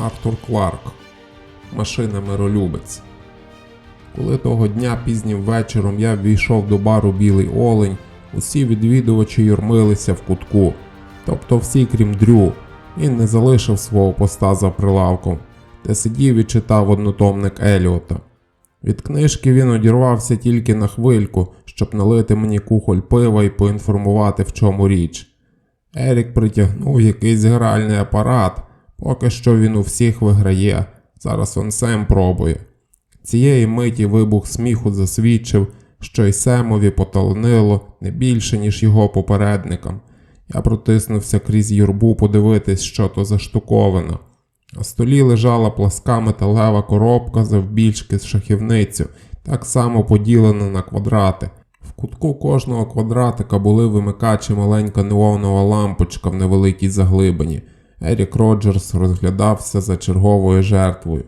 Артур Кларк. Машина миролюбець. Коли того дня пізнім вечором я ввійшов до бару Білий Олень, усі відвідувачі юрмилися в кутку, тобто всі, крім Дрю, він не залишив свого поста за прилавком, де сидів і читав однотомник Еліота. Від книжки він одірвався тільки на хвильку, щоб налити мені кухоль пива і поінформувати, в чому річ. Ерік притягнув якийсь гральний апарат, поки що він у всіх виграє, зараз он Сем пробує. Цієї миті вибух сміху засвідчив, що й Семові поталонило не більше, ніж його попередникам. Я протиснувся крізь юрбу подивитись, що то за штуковина. На столі лежала пласка металева коробка завбільшки з шахівницю, так само поділена на квадрати. В кутку кожного квадратика були вимикачі маленька неонова лампочка в невеликій заглибині. Ерік Роджерс розглядався за черговою жертвою.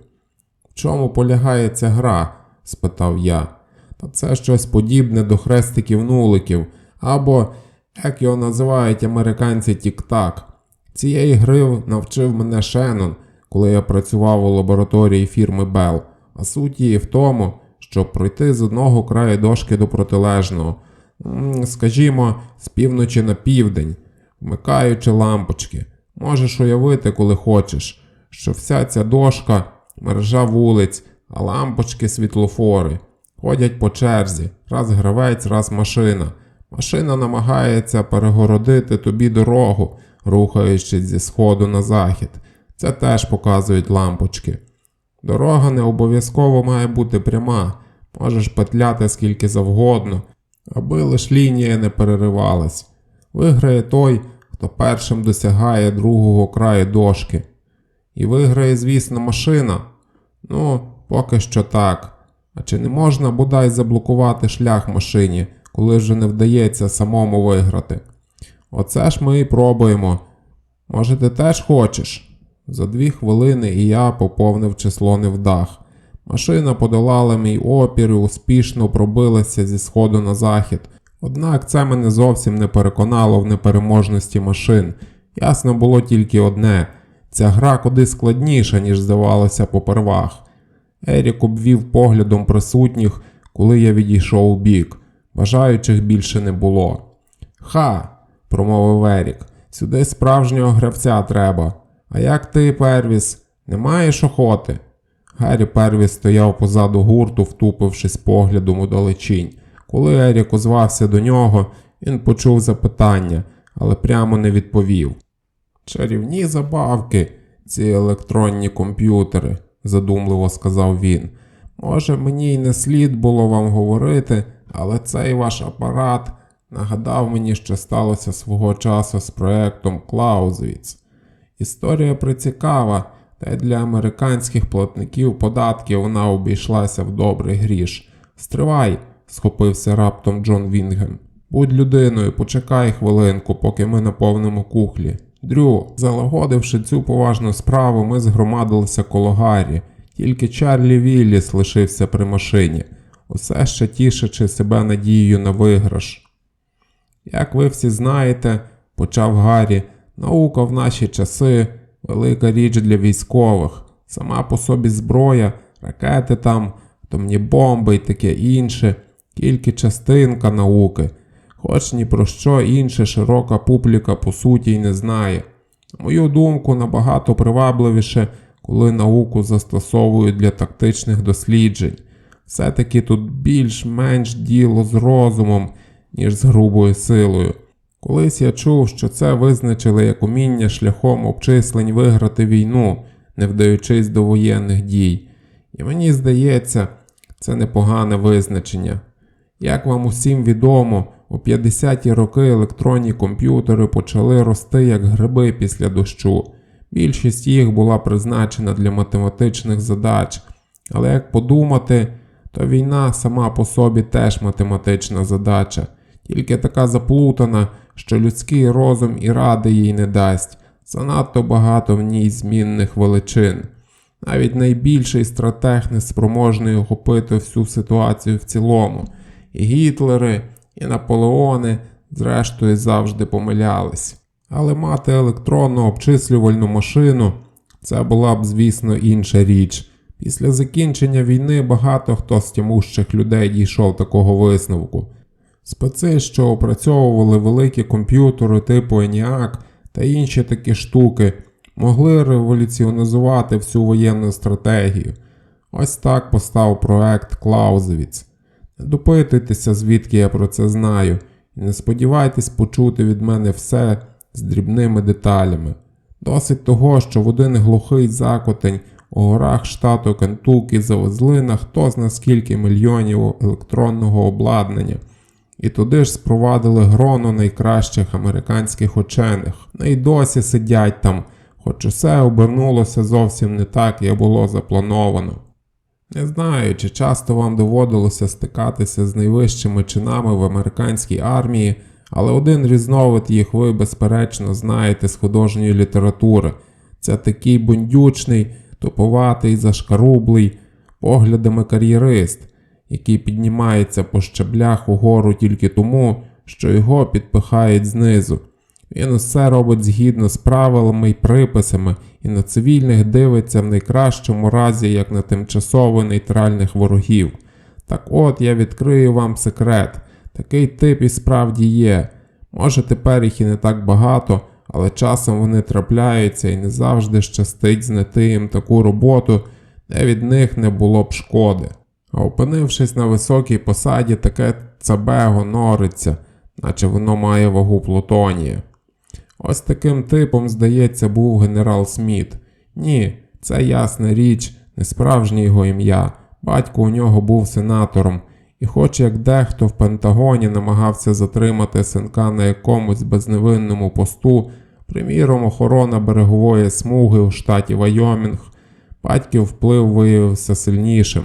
В чому полягає ця гра? спитав я. Та це щось подібне до хрестиків нуликів, або, як його називають американці Тік-Так. Цієї гри навчив мене Шеннон, коли я працював у лабораторії фірми Bell, а суть її в тому, щоб пройти з одного краю дошки до протилежного, скажімо, з півночі на південь, вмикаючи лампочки. Можеш уявити, коли хочеш, що вся ця дошка мережа вулиць, а лампочки світлофори. Ходять по черзі, раз гравець, раз машина. Машина намагається перегородити тобі дорогу, рухаючись зі сходу на захід. Це теж показують лампочки. Дорога не обов'язково має бути пряма, можеш петляти скільки завгодно, аби лиш лінія не переривалась. Виграє той, хто першим досягає другого краю дошки. І виграє, звісно, машина. Ну, поки що так. А чи не можна бодай заблокувати шлях машині, коли вже не вдається самому виграти? Оце ж ми і пробуємо. Може, ти теж хочеш? За дві хвилини і я поповнив число невдах. Машина подолала мій опір і успішно пробилася зі сходу на захід. Однак це мене зовсім не переконало в непереможності машин. Ясно було тільки одне ця гра куди складніша, ніж здавалося попервах. Ерік обвів поглядом присутніх, коли я відійшов у бік. Бажаючих більше не було. Ха, промовив Ерік, сюди справжнього гравця треба. А як ти, Первіс, не маєш охоти? Гаррі Первіс стояв позаду гурту, втупившись поглядом у далечінь. Коли Ерік озвався до нього, він почув запитання, але прямо не відповів. Чарівні забавки, ці електронні комп'ютери, задумливо сказав він. Може, мені й не слід було вам говорити, але цей ваш апарат нагадав мені, що сталося свого часу з проектом Клаузевіц. Історія прицікава, та й для американських платників податків вона обійшлася в добрий гріш. Стривай, схопився раптом Джон Вінгем. Будь людиною, почекай хвилинку, поки ми наповнимо кухлі. Дрю, залагодивши цю поважну справу, ми згромадилися коло Гаррі. Тільки Чарлі Вілліс лишився при машині, усе ще тішачи себе надією на виграш. Як ви всі знаєте, почав Гаррі, наука в наші часи велика річ для військових, сама по собі зброя, ракети там, атомні бомби і таке інше, тільки частинка науки, хоч ні про що інше широка публіка по суті й не знає. На мою думку, набагато привабливіше, коли науку застосовують для тактичних досліджень. Все-таки тут більш-менш діло з розумом, ніж з грубою силою. Колись я чув, що це визначили як уміння шляхом обчислень виграти війну, не вдаючись до воєнних дій. І мені здається, це непогане визначення. Як вам усім відомо, у 50-ті роки електронні комп'ютери почали рости як гриби після дощу. Більшість їх була призначена для математичних задач, але як подумати, то війна сама по собі теж математична задача, тільки така заплутана, що людський розум і ради їй не дасть, занадто багато в ній змінних величин. Навіть найбільший стратег не спроможний охопити всю ситуацію в цілому, Гітлери, і Наполеони, зрештою, завжди помилялись. Але мати електронну обчислювальну машину це була б, звісно, інша річ. Після закінчення війни багато хто з тямущих людей дійшов такого висновку. Специ, що опрацьовували великі комп'ютери типу ENIAC та інші такі штуки, могли революціонізувати всю воєнну стратегію. Ось так постав проект Клаузевіц. Допитуйтеся, звідки я про це знаю, і не сподівайтесь почути від мене все з дрібними деталями. Досить того, що в один глухий закотень у горах штату Кентукі завезли на хто зна скільки мільйонів електронного обладнання, і туди ж спровадили гроно найкращих американських учених. Ну і досі сидять там, хоч усе обернулося зовсім не так, як було заплановано. Не знаю, чи часто вам доводилося стикатися з найвищими чинами в американській армії, але один різновид їх ви, безперечно, знаєте з художньої літератури. Це такий бундючний, туповатий, зашкарублий, поглядами кар'єрист, який піднімається по щаблях угору тільки тому, що його підпихають знизу. Він усе робить згідно з правилами і приписами, і на цивільних дивиться в найкращому разі як на тимчасово нейтральних ворогів. Так от я відкрию вам секрет. Такий тип і справді є. Може тепер їх і не так багато, але часом вони трапляються і не завжди щастить знайти їм таку роботу, де від них не було б шкоди. А опинившись на високій посаді, таке цабего нориться, наче воно має вагу плутонія. Ось таким типом, здається, був генерал Сміт. Ні, це ясна річ, не справжнє його ім'я. Батько у нього був сенатором, і хоч як дехто в Пентагоні намагався затримати синка на якомусь безневинному посту, приміром, охорона берегової смуги у штаті Вайомінг, батьків вплив виявився сильнішим.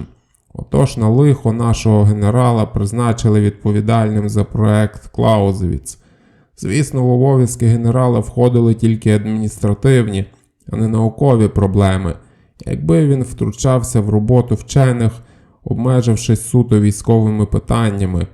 Отож на лихо нашого генерала призначили відповідальним за проект Клаузевіц. Звісно, в обов'язки генерала входили тільки адміністративні, а не наукові проблеми. Якби він втручався в роботу вчених, обмежившись суто військовими питаннями,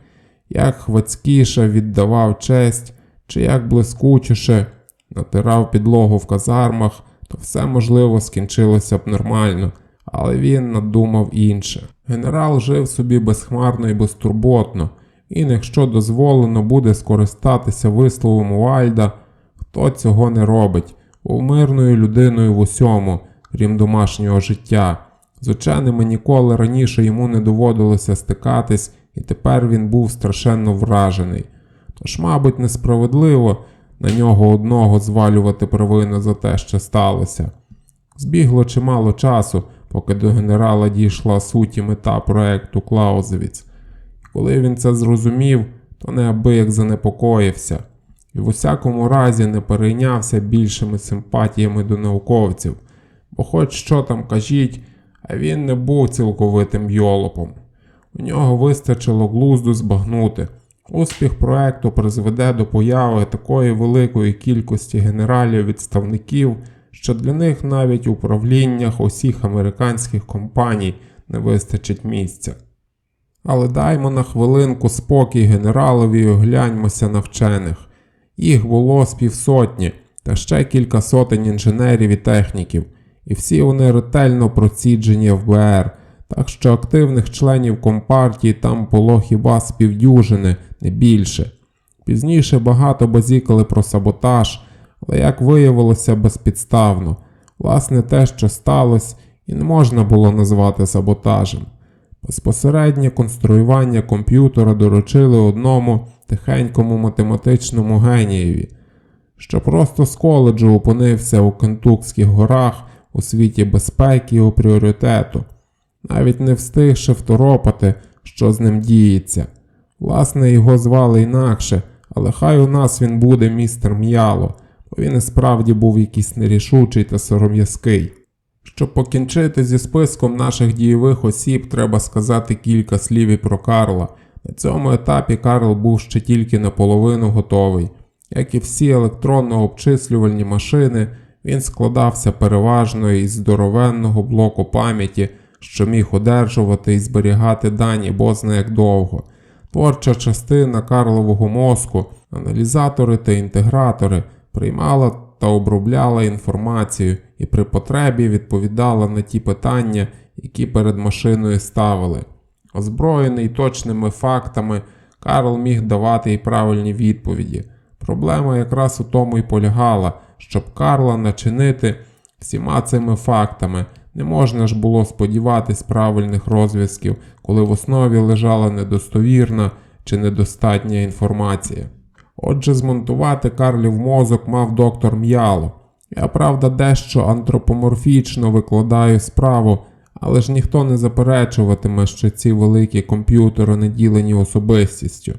як хвацькіше віддавав честь, чи як блискучіше натирав підлогу в казармах, то все можливо скінчилося б нормально, але він надумав інше. Генерал жив собі безхмарно і безтурботно. І якщо дозволено буде скористатися висловом Уальда, хто цього не робить, був мирною людиною в усьому, крім домашнього життя. З ученими ніколи раніше йому не доводилося стикатись, і тепер він був страшенно вражений. Тож, мабуть, несправедливо на нього одного звалювати провину за те, що сталося. Збігло чимало часу, поки до генерала дійшла суть і мета проекту Клаузевіц. Коли він це зрозумів, то неабияк занепокоївся і в усякому разі не перейнявся більшими симпатіями до науковців, бо хоч що там кажіть, а він не був цілковитим йолопом. У нього вистачило глузду збагнути. Успіх проекту призведе до появи такої великої кількості генералів-відставників, що для них навіть у правліннях усіх американських компаній не вистачить місця. Але даймо на хвилинку спокій генералові і огляньмося на вчених. Їх було з півсотні, та ще кілька сотень інженерів і техніків, і всі вони ретельно проціджені ФБР, так що активних членів компартії там було хіба з півдюжини, не більше. Пізніше багато базікали про саботаж, але як виявилося безпідставно, власне те, що сталося, і не можна було назвати саботажем. Безпосереднє конструювання комп'ютера доручили одному тихенькому математичному генієві, що просто з коледжу опинився у Кентукських горах у світі безпеки і пріоритету, навіть не встигши второпати, що з ним діється. Власне, його звали інакше, але хай у нас він буде містер м'яло, бо він і справді був якийсь нерішучий та сором'язкий. Щоб покінчити зі списком наших дієвих осіб, треба сказати кілька слів і про Карла. На цьому етапі Карл був ще тільки наполовину готовий. Як і всі електронно-обчислювальні машини, він складався переважно із здоровенного блоку пам'яті, що міг одержувати і зберігати дані бозна як довго. Творча частина Карлового мозку, аналізатори та інтегратори приймала та обробляла інформацію і при потребі відповідала на ті питання, які перед машиною ставили. Озброєний точними фактами, Карл міг давати й правильні відповіді. Проблема якраз у тому й полягала, щоб Карла начинити всіма цими фактами. Не можна ж було сподіватись правильних розв'язків, коли в основі лежала недостовірна чи недостатня інформація. Отже, змонтувати Карлів мозок мав доктор М'яло. Я, правда, дещо антропоморфічно викладаю справу, але ж ніхто не заперечуватиме, що ці великі комп'ютери наділені особистістю.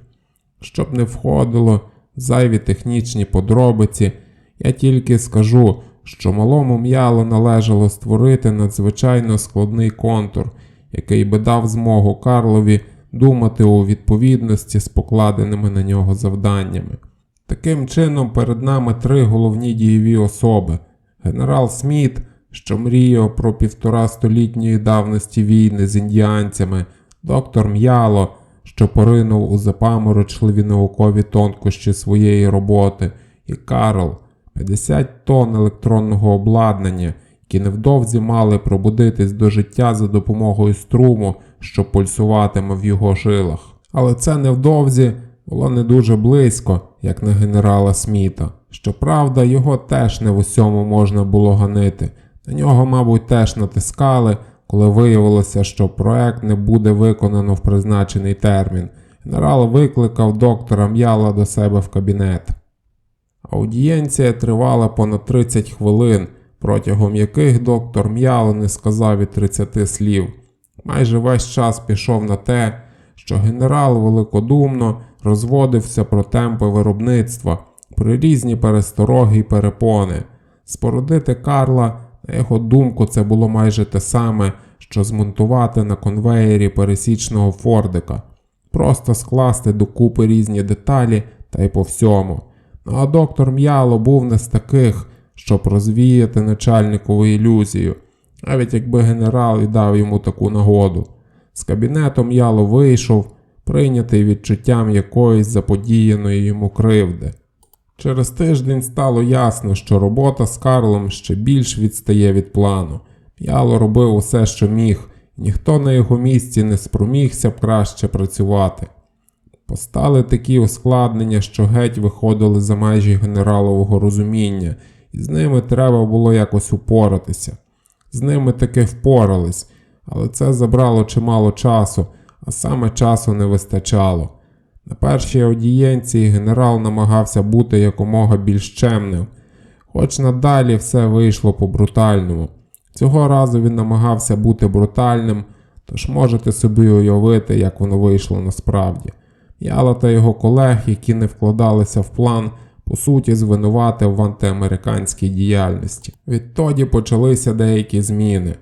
Щоб не входило зайві технічні подробиці, я тільки скажу, що малому м'яло належало створити надзвичайно складний контур, який би дав змогу Карлові думати у відповідності з покладеними на нього завданнями. Таким чином, перед нами три головні дієві особи: генерал Сміт, що мріяв про півторастолітньої давності війни з індіанцями, доктор М'яло, що поринув у запаморочливі наукові тонкощі своєї роботи, і Карл, 50 тонн електронного обладнання, які невдовзі мали пробудитись до життя за допомогою струму, що пульсуватиме в його жилах. Але це невдовзі було не дуже близько, як на генерала Сміта. Щоправда, його теж не в усьому можна було ганити. На нього, мабуть, теж натискали, коли виявилося, що проект не буде виконано в призначений термін. Генерал викликав доктора М'яла до себе в кабінет. Аудієнція тривала понад 30 хвилин, протягом яких доктор М'яло не сказав і 30 слів. Майже весь час пішов на те, що генерал великодумно розводився про темпи виробництва, про різні перестороги й перепони. Спорудити Карла, на його думку, це було майже те саме, що змонтувати на конвеєрі пересічного фордика, просто скласти докупи різні деталі та й по всьому. Ну а доктор М'яло був не з таких, щоб розвіяти начальникову ілюзію, навіть якби генерал і дав йому таку нагоду. З кабінетом Яло вийшов, прийнятий відчуттям якоїсь заподіяної йому кривди. Через тиждень стало ясно, що робота з Карлом ще більш відстає від плану. Яло робив усе, що міг, ніхто на його місці не спромігся б краще працювати. Постали такі ускладнення, що геть виходили за межі генералового розуміння, і з ними треба було якось упоратися. З ними таки впорались, але це забрало чимало часу, а саме часу не вистачало. На першій аудієнції генерал намагався бути якомога більш чемним, хоч надалі все вийшло по-брутальному. Цього разу він намагався бути брутальним, тож можете собі уявити, як воно вийшло насправді. Яла та його колег, які не вкладалися в план, по суті, звинуватив в антиамериканській діяльності. Відтоді почалися деякі зміни.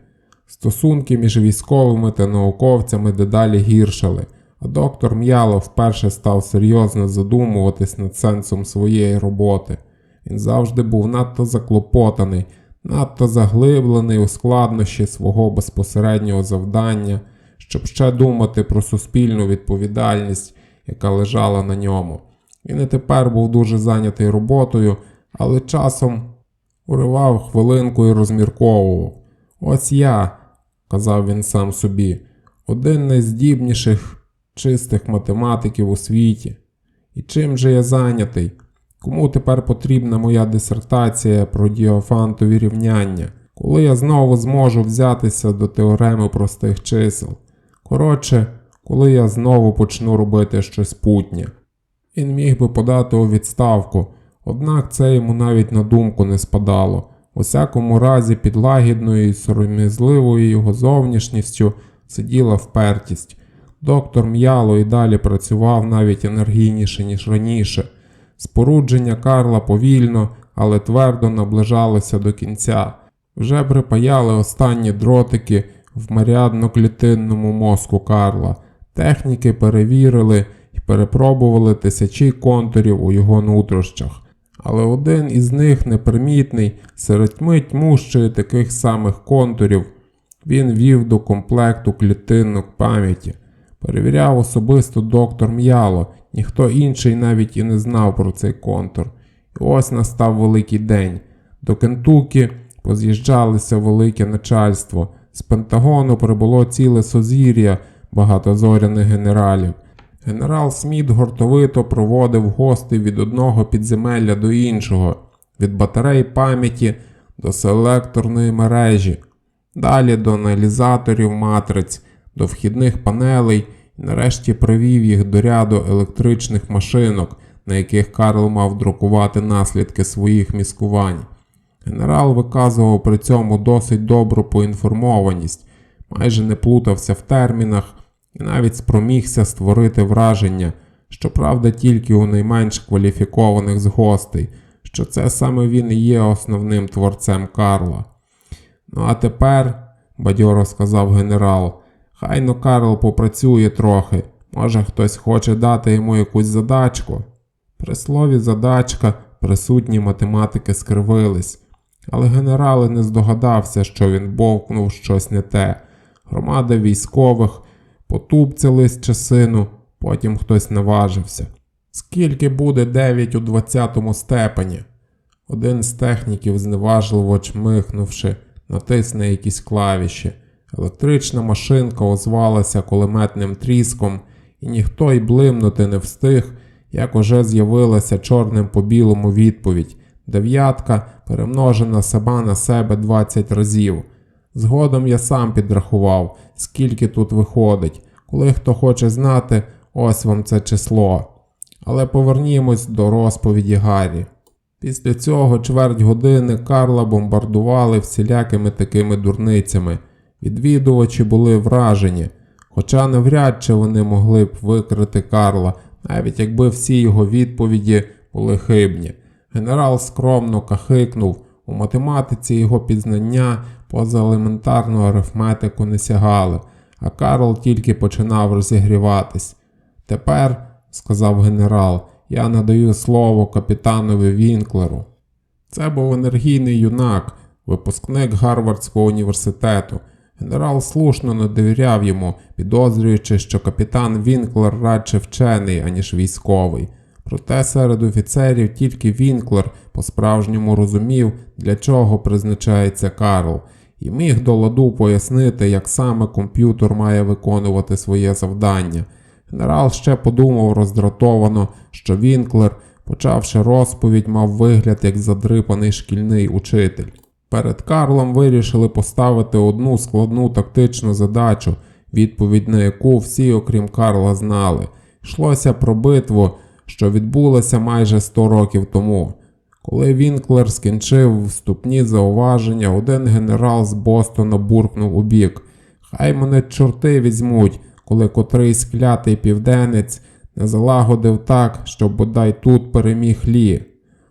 Стосунки між військовими та науковцями дедалі гіршали, а доктор М'яло вперше став серйозно задумуватись над сенсом своєї роботи. Він завжди був надто заклопотаний, надто заглиблений у складнощі свого безпосереднього завдання, щоб ще думати про суспільну відповідальність, яка лежала на ньому. Він і тепер був дуже зайнятий роботою, але часом уривав хвилинку і розмірковував. Ось я, казав він сам собі, один найздібніших чистих математиків у світі. І чим же я зайнятий? Кому тепер потрібна моя дисертація про діофантові рівняння, коли я знову зможу взятися до теореми простих чисел? Коротше, коли я знову почну робити щось путнє. Він міг би подати у відставку, однак це йому навіть на думку не спадало. У всякому разі, під лагідною і сором'язливою його зовнішністю сиділа впертість. Доктор м'яло і далі працював навіть енергійніше, ніж раніше. Спорудження Карла повільно, але твердо наближалося до кінця. Вже припаяли останні дротики в маріадно-клітинному мозку Карла. Техніки перевірили і перепробували тисячі контурів у його нутрощах, але один із них непримітний серед тьми тьмущої таких самих контурів. Він вів до комплекту клітинок пам'яті. Перевіряв особисто доктор М'яло, ніхто інший навіть і не знав про цей контур. І ось настав великий день. До Кентукі поз'їжджалися велике начальство. З Пентагону прибуло ціле созір'я багатозоряних генералів. Генерал Сміт гуртовито проводив гостей від одного підземелля до іншого, від батарей пам'яті до селекторної мережі, далі до аналізаторів матриць, до вхідних панелей і нарешті привів їх до ряду електричних машинок, на яких Карл мав друкувати наслідки своїх міскувань. Генерал виказував при цьому досить добру поінформованість, майже не плутався в термінах і навіть спромігся створити враження, щоправда, тільки у найменш кваліфікованих з гостей, що це саме він і є основним творцем Карла. Ну а тепер, бадьоро сказав генерал, хай но Карл попрацює трохи, може хтось хоче дати йому якусь задачку. При слові задачка присутні математики скривились, але генерал не здогадався, що він бовкнув щось не те. Громада військових потупцялись часину, потім хтось наважився. Скільки буде 9 у 20 степені? Один з техніків, зневажливо чмихнувши, натисне якісь клавіші. Електрична машинка озвалася кулеметним тріском, і ніхто й блимнути не встиг, як уже з'явилася чорним по білому відповідь. Дев'ятка перемножена сама на себе 20 разів. Згодом я сам підрахував, скільки тут виходить. Коли хто хоче знати, ось вам це число. Але повернімось до розповіді Гаррі. Після цього чверть години Карла бомбардували всілякими такими дурницями. Відвідувачі були вражені, хоча навряд чи вони могли б викрити Карла, навіть якби всі його відповіді були хибні. Генерал скромно кахикнув, у математиці його пізнання поза елементарну арифметику не сягали, а Карл тільки починав розігріватись. Тепер, сказав генерал, я надаю слово капітанові Вінклеру. Це був енергійний юнак, випускник Гарвардського університету. Генерал слушно не довіряв йому, підозрюючи, що капітан Вінклер радше вчений, аніж військовий. Проте серед офіцерів тільки Вінклер по-справжньому розумів, для чого призначається Карл, і міг до ладу пояснити, як саме комп'ютер має виконувати своє завдання. Генерал ще подумав роздратовано, що Вінклер, почавши розповідь, мав вигляд як задрипаний шкільний учитель. Перед Карлом вирішили поставити одну складну тактичну задачу, відповідь на яку всі, окрім Карла, знали. Йшлося про битву, що відбулася майже 100 років тому. Коли Вінклер скінчив вступні зауваження, один генерал з Бостона буркнув у бік. Хай мене чорти візьмуть, коли котрийсь клятий південець не залагодив так, щоб бодай тут переміг Лі.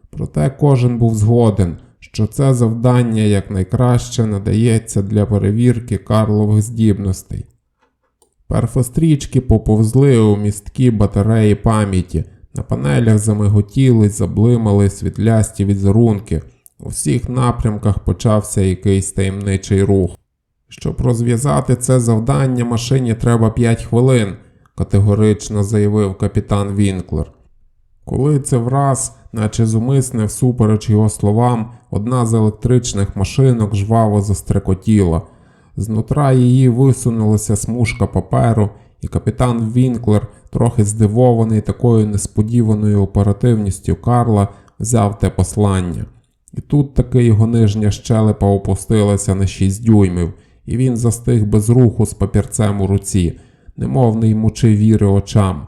Проте кожен був згоден, що це завдання якнайкраще надається для перевірки Карлових здібностей. Перфострічки поповзли у місткі батареї пам'яті, на панелях замиготіли, заблимали світлясті візерунки. У всіх напрямках почався якийсь таємничий рух. Щоб розв'язати це завдання, машині треба 5 хвилин, категорично заявив капітан Вінклер. Коли це враз, наче зумисне всупереч його словам, одна з електричних машинок жваво застрекотіла. Знутра її висунулася смужка паперу, і капітан Вінклер, трохи здивований такою несподіваною оперативністю Карла, взяв те послання. І тут таки його нижня щелепа опустилася на 6 дюймів, і він застиг без руху з папірцем у руці, немов не ймучи віри очам.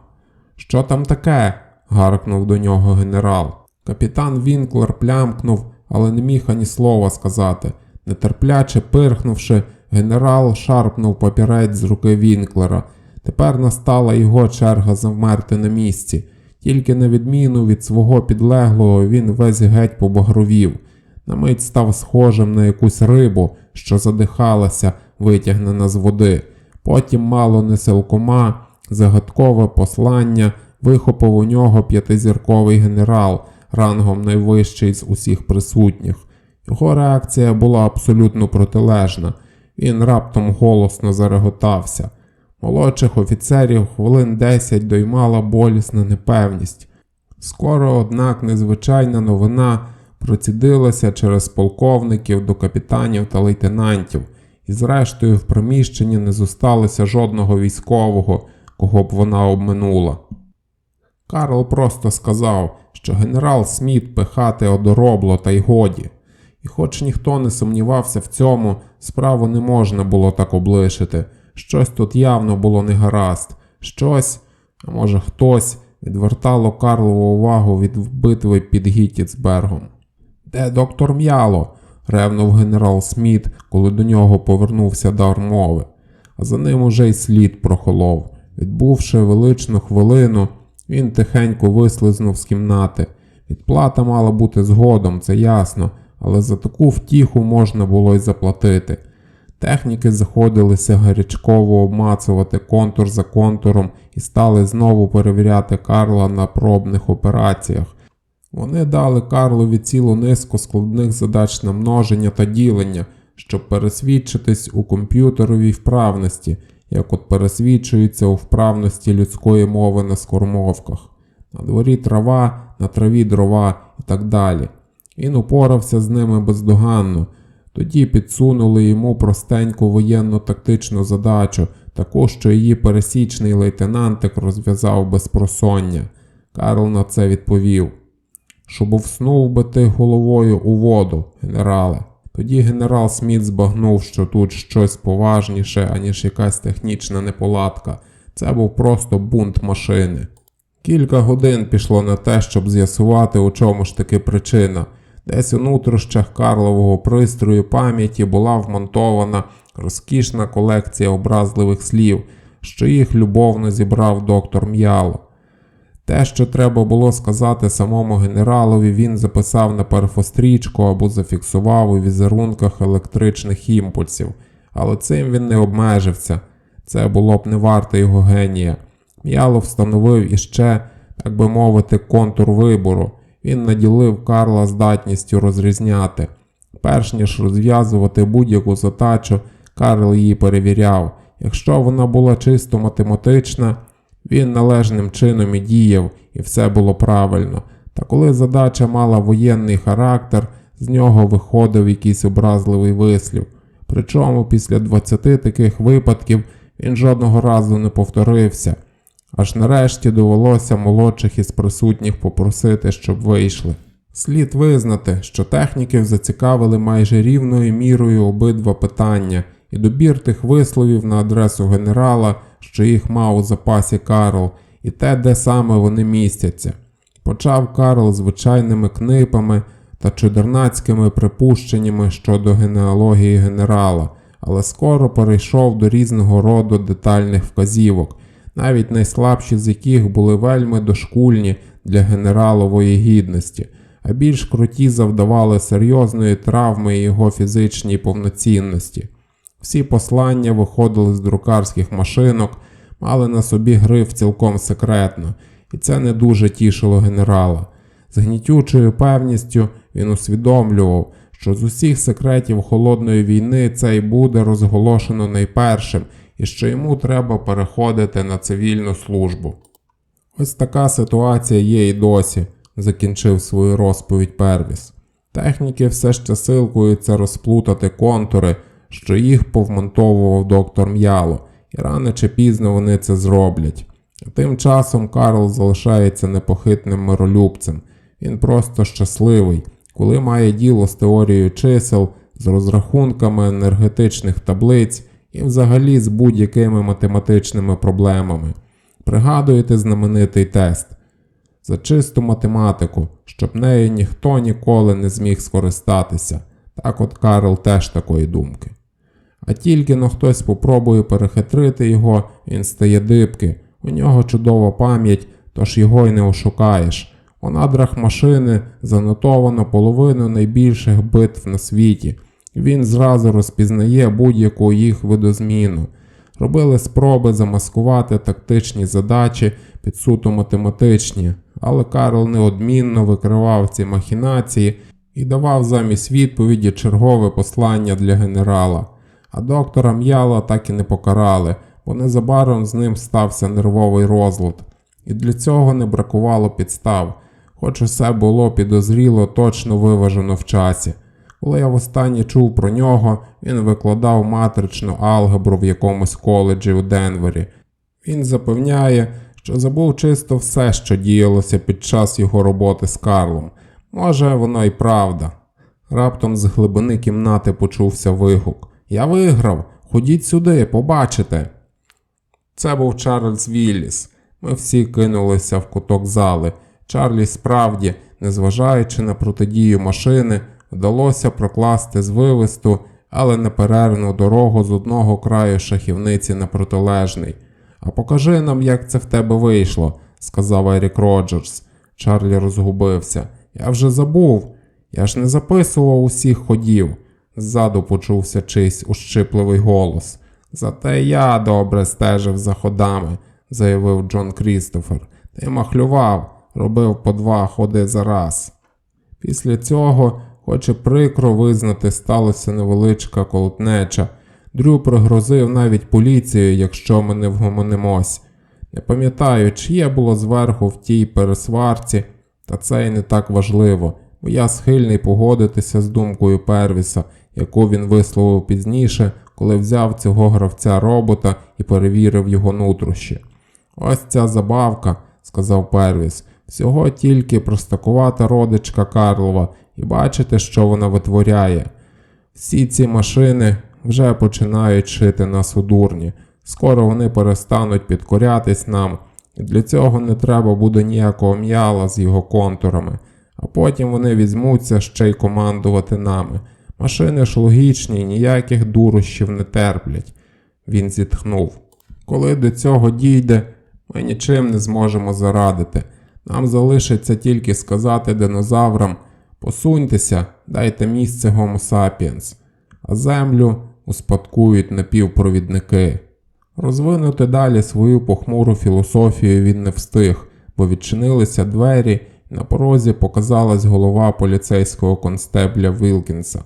Що там таке? гаркнув до нього генерал. Капітан Вінклер плямкнув, але не міг ані слова сказати. Нетерпляче пирхнувши, генерал шарпнув папірець з руки Вінклера. Тепер настала його черга завмерти на місці. Тільки на відміну від свого підлеглого він весь геть побагровів. На мить став схожим на якусь рибу, що задихалася, витягнена з води. Потім мало не силкома, загадкове послання вихопив у нього п'ятизірковий генерал, рангом найвищий з усіх присутніх. Його реакція була абсолютно протилежна. Він раптом голосно зареготався. Молодших офіцерів хвилин десять доймала болісна непевність. Скоро, однак, незвичайна новина процідилася через полковників до капітанів та лейтенантів, і зрештою в приміщенні не зосталося жодного військового, кого б вона обминула. Карл просто сказав, що генерал Сміт пихати одоробло та й годі. І хоч ніхто не сумнівався в цьому, справу не можна було так облишити. Щось тут явно було негаразд, щось, а може хтось, відвертало Карлову увагу від битви під Гіттіцбергом. Де доктор М'яло? ревнув генерал Сміт, коли до нього повернувся дар мови. А за ним уже й слід прохолов. Відбувши величну хвилину, він тихенько вислизнув з кімнати. Відплата мала бути згодом, це ясно, але за таку втіху можна було й заплатити. Техніки заходилися гарячково обмацувати контур за контуром і стали знову перевіряти Карла на пробних операціях. Вони дали Карлові цілу низку складних задач на множення та ділення, щоб пересвідчитись у комп'ютеровій вправності, як от пересвідчується у вправності людської мови на скормовках. На дворі трава, на траві дрова і так далі. Він упорався з ними бездоганно. Тоді підсунули йому простеньку воєнно-тактичну задачу, таку, що її пересічний лейтенантик розв'язав без просоння. Карл на це відповів. Щоб вснув би ти головою у воду, генерале. Тоді генерал Сміт збагнув, що тут щось поважніше, аніж якась технічна неполадка. Це був просто бунт машини. Кілька годин пішло на те, щоб з'ясувати, у чому ж таки причина. Десь у нутрощах Карлового пристрою пам'яті була вмонтована розкішна колекція образливих слів, що їх любовно зібрав доктор М'яло. Те, що треба було сказати самому генералові, він записав на перфострічку або зафіксував у візерунках електричних імпульсів, але цим він не обмежився. Це було б не варте його генія. М'яло встановив іще, так би мовити, контур вибору. Він наділив Карла здатністю розрізняти. Перш ніж розв'язувати будь-яку задачу, Карл її перевіряв. Якщо вона була чисто математична, він належним чином і діяв, і все було правильно. Та коли задача мала воєнний характер, з нього виходив якийсь образливий вислів. Причому після 20 таких випадків він жодного разу не повторився. Аж нарешті довелося молодших із присутніх попросити, щоб вийшли. Слід визнати, що техніків зацікавили майже рівною мірою обидва питання, і добір тих висловів на адресу генерала, що їх мав у запасі Карл, і те, де саме вони містяться. Почав Карл звичайними книпами та чудернацькими припущеннями щодо генеалогії генерала, але скоро перейшов до різного роду детальних вказівок навіть найслабші з яких були вельми дошкульні для генералової гідності, а більш круті завдавали серйозної травми його фізичній повноцінності. Всі послання виходили з друкарських машинок, мали на собі гриф цілком секретно, і це не дуже тішило генерала. З гнітючою певністю він усвідомлював, що з усіх секретів холодної війни цей буде розголошено найпершим і що йому треба переходити на цивільну службу. Ось така ситуація є і досі, закінчив свою розповідь Первіс. Техніки все ще силкуються розплутати контури, що їх повмонтовував доктор М'яло, і рано чи пізно вони це зроблять. Тим часом Карл залишається непохитним миролюбцем. Він просто щасливий, коли має діло з теорією чисел, з розрахунками енергетичних таблиць і взагалі з будь-якими математичними проблемами. Пригадуєте знаменитий тест за чисту математику, щоб нею ніхто ніколи не зміг скористатися. Так от Карл теж такої думки. А тільки но хтось спробує перехитрити його, він стає дибки, у нього чудова пам'ять, тож його й не ошукаєш. У надрах машини занотовано половину найбільших битв на світі, він зразу розпізнає будь-яку їх видозміну. Робили спроби замаскувати тактичні задачі під суто математичні, але Карл неодмінно викривав ці махінації і давав замість відповіді чергове послання для генерала. А доктора М'яла так і не покарали, бо незабаром з ним стався нервовий розлад. І для цього не бракувало підстав. хоч усе було підозріло, точно виважено в часі. Коли я востаннє чув про нього, він викладав матричну алгебру в якомусь коледжі у Денвері. Він запевняє, що забув чисто все, що діялося під час його роботи з Карлом. Може, воно й правда. Раптом з глибини кімнати почувся вигук. Я виграв! Ходіть сюди, побачите. Це був Чарльз Вілліс. Ми всі кинулися в куток зали. Чарлі справді, незважаючи на протидію машини, вдалося прокласти звивисту, але неперервну дорогу з одного краю шахівниці на протилежний. А покажи нам, як це в тебе вийшло, сказав Ерік Роджерс. Чарлі розгубився. Я вже забув. Я ж не записував усіх ходів. Ззаду почувся чийсь ущипливий голос. Зате я добре стежив за ходами, заявив Джон Крістофер. Ти махлював, робив по два ходи за раз. Після цього, хоч і прикро визнати, сталося невеличка колотнеча. Дрю пригрозив навіть поліцію, якщо ми не вгомонимось. Не пам'ятаю, чиє було зверху в тій пересварці, та це й не так важливо, бо я схильний погодитися з думкою Первіса, яку він висловив пізніше, коли взяв цього гравця робота і перевірив його нутрощі. Ось ця забавка, сказав Первіс, всього тільки простакувата родичка Карлова, і бачите, що вона витворяє. Всі ці машини вже починають шити нас у дурні. Скоро вони перестануть підкорятись нам, і для цього не треба буде ніякого м'яла з його контурами, а потім вони візьмуться ще й командувати нами. Машини ж логічні, ніяких дурощів не терплять. Він зітхнув. Коли до цього дійде, ми нічим не зможемо зарадити. Нам залишиться тільки сказати динозаврам посуньтеся, дайте місце Homo sapiens, а землю успадкують напівпровідники. Розвинути далі свою похмуру філософію він не встиг, бо відчинилися двері, і на порозі показалась голова поліцейського констебля Вілкінса.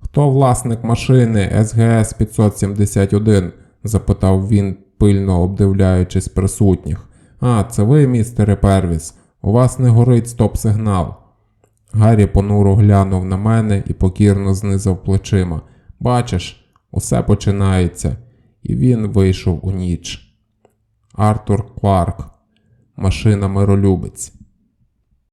Хто власник машини СГС 571? запитав він, пильно обдивляючись присутніх. А, це ви, містере Первіс. У вас не горить стоп-сигнал. Гаррі понуро глянув на мене і покірно знизав плечима. Бачиш, усе починається. І він вийшов у ніч. Артур Кларк, машина миролюбець.